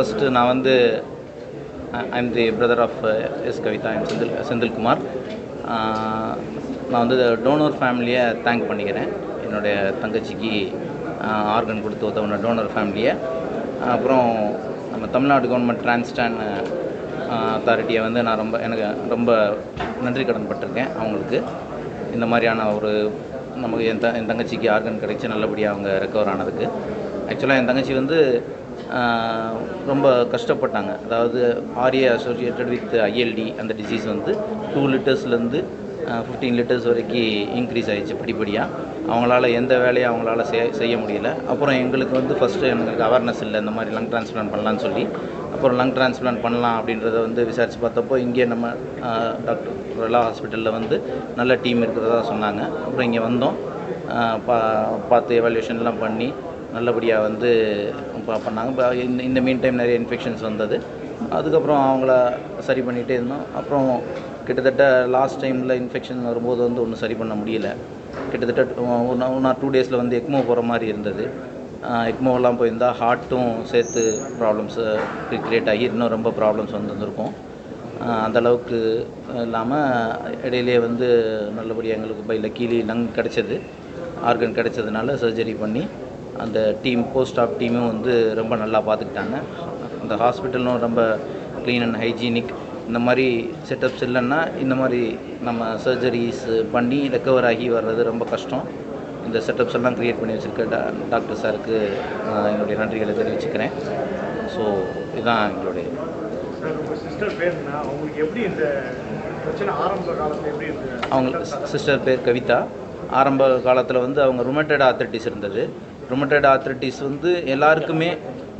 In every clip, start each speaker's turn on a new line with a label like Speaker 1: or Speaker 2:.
Speaker 1: First நான் வந்து I am the brother of S Kavitha M Senthil Senthilkumar நான் வந்து டோனர் ஃபேமிலியை தேங்க் பண்ணிக்கிறேன். என்னுடைய தங்கச்சிக்கு uh, ஆர்கன் கொடுத்து உதவுன டோனர் ஃபேமிலியை அப்புறம் நம்ம தமிழ்நாடு கவர்மெண்ட் டிரான்ஸ்டான் அத்தாரிட்டியை வந்து நான் ரொம்ப எனக்கு ரொம்ப நன்றி கடன் பட்டிருக்கேன் அவங்களுக்கு. இந்த மாதிரியான ஒரு நமக்கு என் த என் தங்கச்சிக்கு ஆர்கன் கிடைச்சி நல்லபடியாக அவங்க ரெக்கவர் ஆனதுக்கு. ஆக்சுவலாக என் தங்கச்சி வந்து ரொம்ப கஷ்டப்பட்டாங்க. அதாவது ஆர்ஏ அசோசியேட்டட் வித் ஐஎல்டி அந்த டிசீஸ் வந்து டூ லிட்டர்ஸ்லேருந்து ஃபிஃப்டீன் லிட்டர்ஸ் வரைக்கும் இன்க்ரீஸ் ஆகிடுச்சு படிப்படியாக அவங்களால எந்த வேலையும் அவங்களால செய்ய செய்ய முடியல. அப்புறம் எங்களுக்கு வந்து ஃபஸ்ட்டு எங்களுக்கு அவேர்னஸ் இல்லை இந்த மாதிரி லங் டிரான்ஸ்பிளான் பண்ணலான்னு சொல்லி. அப்புறம் லங் டிரான்ஸ்பிளான் பண்ணலாம் அப்படின்றத வந்து விசாரித்து பார்த்தப்போ இங்கே நம்ம டாக்டர் ரெலா ஹாஸ்பிட்டலில் வந்து நல்ல டீம் இருக்கிறதா சொன்னாங்க. அப்புறம் இங்கே வந்தோம். பா பார்த்து எவாலுவேஷன்லாம் பண்ணி நல்லபடியாக வந்து பண்ணாங்க. இப்போ இந்த இந்த மீன் டைம் நிறைய இன்ஃபெக்ஷன்ஸ் வந்தது. அதுக்கப்புறம் அவங்கள சரி பண்ணிகிட்டே இருந்தோம். அப்புறம் கிட்டத்தட்ட லாஸ்ட் டைமில் இன்ஃபெக்ஷன் வரும்போது வந்து ஒன்றும் சரி பண்ண முடியல. கிட்டத்தட்ட ஒன் ஒன் ஆர் டூ டேஸில் வந்து எக்மோ போகிற மாதிரி இருந்தது. எக்மோவெல்லாம் போயிருந்தால் ஹார்ட்டும் சேர்த்து ப்ராப்ளம்ஸ் க்ரியேட் ஆகி இன்னும் ரொம்ப ப்ராப்ளம்ஸ் வந்துருக்கும் அந்த அளவுக்கு இல்லாமல் இடையிலே வந்து நல்லபடியாக எங்களுக்கு பையில் கீழே லங் கிடச்சது. ஆர்கன் கிடச்சதுனால சர்ஜரி பண்ணி அந்த டீம் போஸ்ட் ஆஃப் டீமும் வந்து ரொம்ப நல்லா பார்த்துக்கிட்டாங்க. அந்த ஹாஸ்பிட்டலும் ரொம்ப க்ளீன் அண்ட் ஹைஜீனிக் இந்த மாதிரி செட்டப்ஸ் இல்லைன்னா இந்த மாதிரி நம்ம சர்ஜரிஸ் பண்ணி ரெக்கவர் ஆகி வர்றது ரொம்ப கஷ்டம். இந்த செட்டப்ஸ் எல்லாம் க்ரியேட் பண்ணி வச்சுருக்க டா டாக்டர் சாருக்கு என்னுடைய நன்றிகளை தெரிவிச்சுக்கிறேன். ஸோ இதுதான் எங்களுடைய
Speaker 2: சிஸ்டர் அவங்களுக்கு எப்படி இந்த பிரச்சனை ஆரம்ப காலத்தில் எப்படி
Speaker 1: அவங்க சிஸ்டர் பேர் கவிதா. ஆரம்ப காலத்தில் வந்து அவங்க ருமட்டட் ஆர்த்தட்டிஸ் இருந்தது. ருமட்டட் ஆர்த்தட்டிஸ் வந்து எல்லாருக்குமே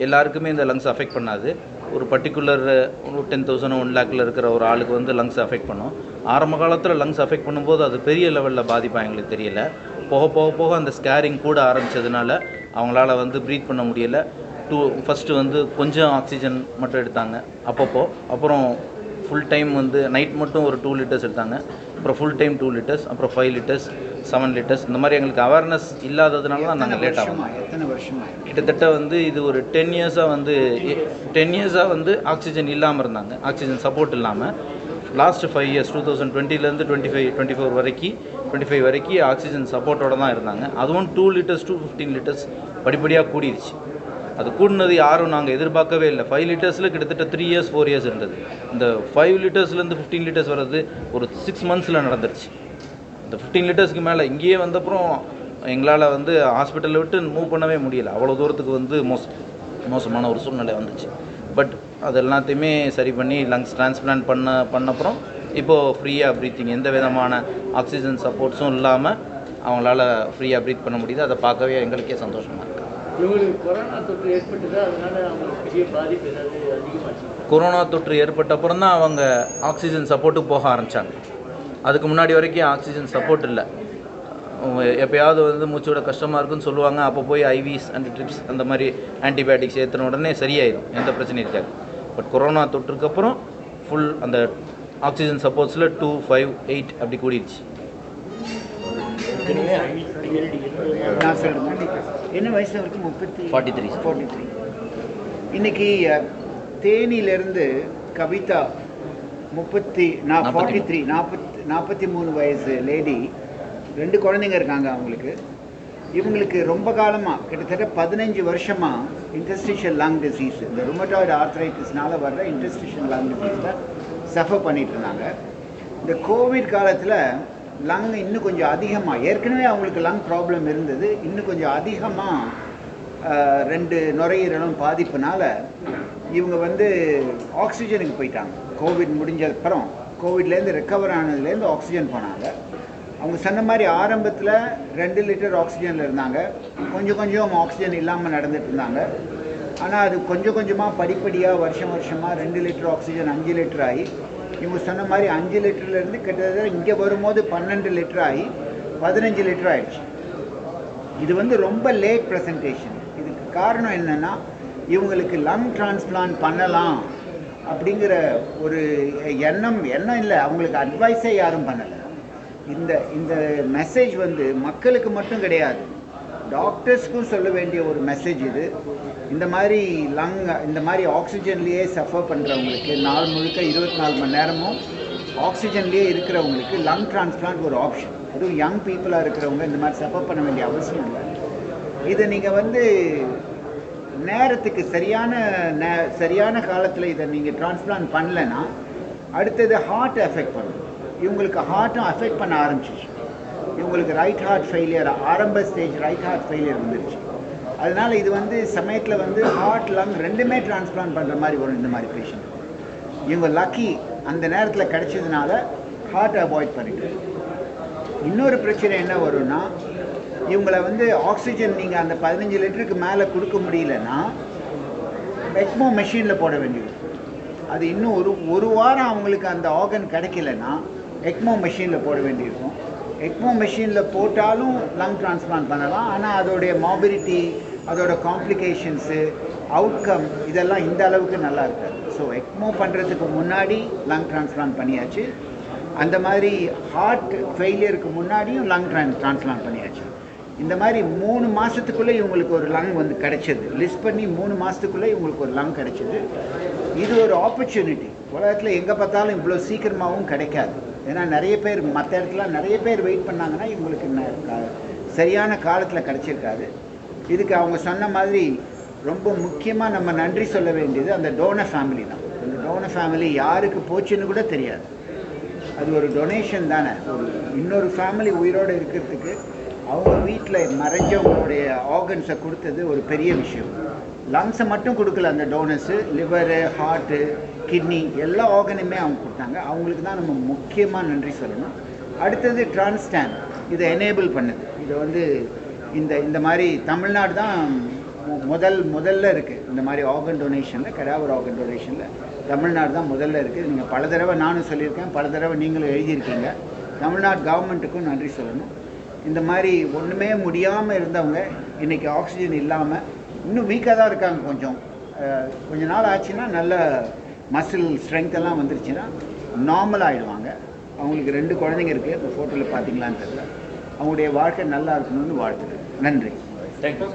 Speaker 1: எல்லாருக்குமே இந்த லங்ஸ் அஃபெக்ட் பண்ணாது. ஒரு பர்டிகுலர் ஒரு டென் தௌசண்ட் ஒன் லேக்கில் இருக்கிற ஒரு ஆளுக்கு வந்து லங்ஸ் அஃபெக்ட் பண்ணும். ஆரம்ப காலத்தில் லங்ஸ் அஃபெக்ட் பண்ணும்போது அது பெரிய லெவலில் பாதிப்பாக எங்களுக்கு தெரியல. போக போக போக அந்த ஸ்கேரிங் கூட ஆரம்பித்ததுனால அவங்களால வந்து ப்ரீத் பண்ண முடியலை. டூ ஃபஸ்ட்டு வந்து கொஞ்சம் ஆக்சிஜன் மட்டும் எடுத்தாங்க. அப்பப்போ அப்புறம் ஃபுல் டைம் வந்து நைட் மட்டும் ஒரு டூ லிட்டர்ஸ் எடுத்தாங்க. அப்புறம் ஃபுல் டைம் டூ லிட்டர்ஸ் அப்புறம் ஃபைவ் லிட்டர்ஸ் செவன் லிட்டர்ஸ் இந்த மாதிரி எங்களுக்கு அவேர்னஸ் இல்லாததுனால தான் நாங்கள் லேட் ஆகும் கிட்டத்தட்ட வந்து இது ஒரு டென் இயர்ஸாக வந்து டென் இயர்ஸாக வந்து ஆக்சிஜன் இல்லாமல் இருந்தாங்க. ஆக்சிஜன் சப்போர்ட் இல்லாமல் last five years two thousand டுவெண்ட்டிலேருந்து twenty five twenty four வரைக்கும் டுவெண்ட்டி ஃபைவ் வரைக்கும் ஆக்சிஜன் சப்போர்ட்டோட தான் இருந்தாங்க. அதுவும் two litres two fifteen litres படிப்படியாக கூடிருச்சு. அது கூடினது யாரும் நாங்கள் எதிர்பார்க்கவே இல்லை. ஃபைவ் லிட்டர்ஸில் கிட்டத்தட்ட த்ரீ இயர்ஸ் ஃபோர் இயர்ஸ் இருந்தது. இந்த ஃபைவ் லிட்டர்ஸ்லேருந்து ஃபிஃப்டீன் லிட்டர்ஸ் வர்றது ஒரு சிக்ஸ் மந்த்ஸில் நடந்துருச்சு. இந்த ஃபிஃப்டீன் லிட்டர்ஸ்க்கு மேலே இங்கேயே வந்தப்புறம் எங்களால் வந்து ஹாஸ்பிட்டலை விட்டு மூவ் பண்ணவே முடியல. அவ்வளோ தூரத்துக்கு வந்து மோச மோசமான ஒரு சூழ்நிலை வந்துச்சு. பட் அது எல்லாத்தையுமே சரி பண்ணி லங்ஸ் டிரான்ஸ்பிளான்ட் பண்ண பண்ணப்புறம் இப்போது ஃப்ரீயாக ப்ரீத்திங் எந்த விதமான ஆக்சிஜன் சப்போர்ட்ஸும் இல்லாமல் அவங்களால ஃப்ரீயாக ப்ரீத் பண்ண முடியுது. அதை பார்க்கவே எங்களுக்கே சந்தோஷமாக இருக்குது
Speaker 3: கொரோனா தொற்று
Speaker 1: ஏற்பட்ட அப்புறம் தான் அவங்க ஆக்சிஜன் சப்போர்ட்டுக்கு போக ஆரம்பித்தாங்க அதுக்கு முன்னாடி வரைக்கும் ஆக்சிஜன் சப்போர்ட் இல்லை. எப்பயாவது வந்து மூச்சு விட கஷ்டமாக இருக்குன்னு சொல்லுவாங்க. அப்போ போய் ஐவிஸ் அண்ட் ட்ரிப்ஸ் அந்த மாதிரி ஆன்டிபயோட்டிக்ஸ் ஏற்றின உடனே சரியாயிடும் எந்த பிரச்சனையும் இருக்காது. பட் கொரோனா தொற்றுக்கு அப்புறம் ஃபுல் அந்த ஆக்சிஜன் சப்போர்ட்ஸில் டூ ஃபைவ் எயிட் அப்படி கூடிடுச்சு
Speaker 4: என்ன வயசு அவருக்கு முப்பத்தி
Speaker 1: 43.
Speaker 4: ஃபார்ட்டி த்ரீ இன்னைக்கு தேனியிலிருந்து கவிதா முப்பத்தி நான் ஃபார்ட்டி. த்ரீ நாற்பத்தி நாற்பத்தி மூணு வயசு லேடி ரெண்டு குழந்தைங்க இருக்காங்க அவங்களுக்கு. இவங்களுக்கு ரொம்ப காலமாக கிட்டத்தட்ட பதினஞ்சு வருஷமாக இன்டஸ்டிஷியல் லங் டிசீஸ் இந்த ருமட்டாய்டு ஆர்த்ரைட்டிஸ்னால வர்ற இன்டஸ்டிஷியல் லங் டிசீஸில் சஃபர் பண்ணிட்டு இருந்தாங்க. இந்த கோவிட் காலத்தில் லங் இன்னும் கொஞ்சம் அதிகமாக ஏற்கனவே அவங்களுக்கு லங் ப்ராப்ளம் இருந்தது. இன்னும் கொஞ்சம் அதிகமாக ரெண்டு நுரையீரலும் பாதிப்புனால இவங்க வந்து ஆக்சிஜனுக்கு போயிட்டாங்க. கோவிட் முடிஞ்ச அப்புறம் கோவிட்லேருந்து ரெக்கவர் ஆனதுலேருந்து ஆக்சிஜன் போனாங்க அவங்க சொன்ன மாதிரி ஆரம்பத்தில் ரெண்டு லிட்டர் ஆக்சிஜனில் இருந்தாங்க. கொஞ்சம் கொஞ்சம் ஆக்சிஜன் இல்லாமல் நடந்துட்டு இருந்தாங்க. ஆனால் அது கொஞ்சம் கொஞ்சமாக படிப்படியாக வருஷம் வருஷமாக ரெண்டு லிட்டர் ஆக்சிஜன் அஞ்சு லிட்டர் ஆகி இவங்க சொன்ன மாதிரி அஞ்சு லிட்டர்லேருந்து கிட்டத்தட்ட இங்கே வரும்போது பன்னெண்டு லிட்டர் ஆகி பதினஞ்சு லிட்டர் ஆயிடுச்சு. இது வந்து ரொம்ப லேட் ப்ரெசன்டேஷன் இதுக்கு காரணம் என்னென்னா இவங்களுக்கு லங் டிரான்ஸ்பிளான்ட் பண்ணலாம். அப்படிங்கிற ஒரு எண்ணம் எண்ணம் இல்லை. அவங்களுக்கு அட்வைஸே யாரும் பண்ணலை. இந்த இந்த மெசேஜ் வந்து மக்களுக்கு மட்டும் கிடையாது. டாக்டர்ஸ்க்கும் சொல்ல வேண்டிய ஒரு மெசேஜ் இது. இந்த மாதிரி லங் இந்த மாதிரி ஆக்சிஜன்லேயே சஃபர் பண்ணுறவங்களுக்கு நாள் முழுக்க இருபத்தி நாலு மணி நேரமும் ஆக்சிஜன்லேயே இருக்கிறவங்களுக்கு லங் டிரான்ஸ்பிளான்ட் ஒரு ஆப்ஷன் அதுவும் யங் பீப்புளாக இருக்கிறவங்க இந்த மாதிரி சஃபர் பண்ண வேண்டிய அவசியம் இல்லை. இதை நீங்கள் வந்து நேரத்துக்கு சரியான நே சரியான காலத்தில் இதை நீங்கள் டிரான்ஸ்பிளான்ட் பண்ணலைன்னா அடுத்தது ஹார்ட் எஃபெக்ட் பண்ணும். இவங்களுக்கு ஹார்ட்டும் அஃபெக்ட் பண்ண ஆரம்பிச்சிச்சு இவங்களுக்கு ரைட் ஹார்ட் ஃபெயிலியர் ஆரம்ப ஸ்டேஜ் ரைட் ஹார்ட் ஃபெயிலியர் வந்துருச்சு. அதனால் இது வந்து சமயத்தில் வந்து ஹார்ட் லங் ரெண்டுமே டிரான்ஸ்பிளான்ட் பண்ணுற மாதிரி வரும் இந்த மாதிரி பேஷண்ட் இவங்க லக்கி அந்த நேரத்தில் கிடைச்சதுனால ஹார்ட் அவாய்ட் பண்ணிட்டு. இன்னொரு பிரச்சனை என்ன வரும்னா இவங்களை வந்து ஆக்சிஜன் நீங்கள் அந்த பதினஞ்சு லிட்டருக்கு மேலே கொடுக்க முடியலன்னா எக்மோ மெஷினில் போட வேண்டியது. அது இன்னும் ஒரு ஒரு வாரம் அவங்களுக்கு அந்த ஆர்கன் கிடைக்கலன்னா எக்மோ மெஷினில் போட வேண்டியிருக்கும். எக்மோ மெஷினில் போட்டாலும் லங் டிரான்ஸ்பிளான்ட் பண்ணலாம். ஆனால் அதோடைய மாபிலிட்டி அதோட காம்ப்ளிகேஷன்ஸு அவுட்கம் இதெல்லாம் இந்த அளவுக்கு நல்லா இருக்காது. ஸோ எக்மோ பண்ணுறதுக்கு முன்னாடி லங் டிரான்ஸ்பிளான்ட் பண்ணியாச்சு. அந்த மாதிரி ஹார்ட் ஃபெயிலியருக்கு முன்னாடியும் லங் ட்ரான் டிரான்ஸ்பிளான்ட் பண்ணியாச்சு. இந்த மாதிரி மூணு மாதத்துக்குள்ளே இவங்களுக்கு ஒரு லங் வந்து கிடைச்சது. லிஸ்ட் பண்ணி மூணு மாதத்துக்குள்ளே இவங்களுக்கு ஒரு லங் கிடைச்சது. இது ஒரு ஆப்பர்ச்சுனிட்டி உலகத்தில் எங்கே பார்த்தாலும் இவ்வளோ சீக்கிரமாகவும் கிடைக்காது. ஏன்னா நிறைய பேர் மற்ற இடத்துல நிறைய பேர் வெயிட் பண்ணாங்கன்னா இவங்களுக்கு ந- சரியான காலத்தில் கிடைச்சிருக்காது. இதுக்கு அவங்க சொன்ன மாதிரி ரொம்ப முக்கியமாக நம்ம நன்றி சொல்ல வேண்டியது அந்த டோனர் ஃபேமிலி தான். அந்த டோனர் ஃபேமிலி யாருக்கு போச்சுன்னு கூட தெரியாது. அது ஒரு டொனேஷன் தானே. ஒரு இன்னொரு ஃபேமிலி உயிரோடு இருக்கிறதுக்கு அவங்க வீட்டில் மறைஞ்சவங்களுடைய ஆர்கன்ஸை கொடுத்தது ஒரு பெரிய விஷயம். லங்ஸை மட்டும் கொடுக்கல அந்த டோனர்ஸு லிவரு ஹார்ட்டு கிட்னி எல்லா ஆர்கனுமே அவங்க கொடுத்தாங்க. அவங்களுக்கு தான் நம்ம முக்கியமாக நன்றி சொல்லணும். அடுத்தது டிரான்ஸ்டான் இதை எனேபிள் பண்ணுது. இதை வந்து இந்த இந்த மாதிரி தமிழ்நாடு தான் முதல் முதல்ல இருக்குது இந்த மாதிரி ஆர்கன் டொனேஷனில் கடாவர் ஆர்கன் டொனேஷனில் தமிழ்நாடு தான் முதல்ல இருக்குது நீங்கள் பல தடவை நானும் சொல்லியிருக்கேன் பல தடவை நீங்களும் எழுதியிருக்கீங்க. தமிழ்நாடு கவர்மெண்ட்டுக்கும் நன்றி சொல்லணும். இந்த மாதிரி ஒன்றுமே முடியாமல் இருந்தவங்க இன்றைக்கி ஆக்சிஜன் இல்லாமல் இன்னும் வீக்காக தான் இருக்காங்க கொஞ்சம். கொஞ்ச நாள் ஆச்சுன்னா நல்ல மசில் ஸ்ட்ரென்த் எல்லாம் வந்துருச்சுன்னா நார்மல் ஆகிடுவாங்க அவங்களுக்கு ரெண்டு குழந்தைங்க இருக்குது இந்த ஃபோட்டோவில் பார்த்தீங்களான்னு தெரியல. அவங்களுடைய வாழ்க்கை நல்லா இருக்கணும்னு வாழ்த்துக்கிறேன் நன்றி.
Speaker 3: தேங்க்யூ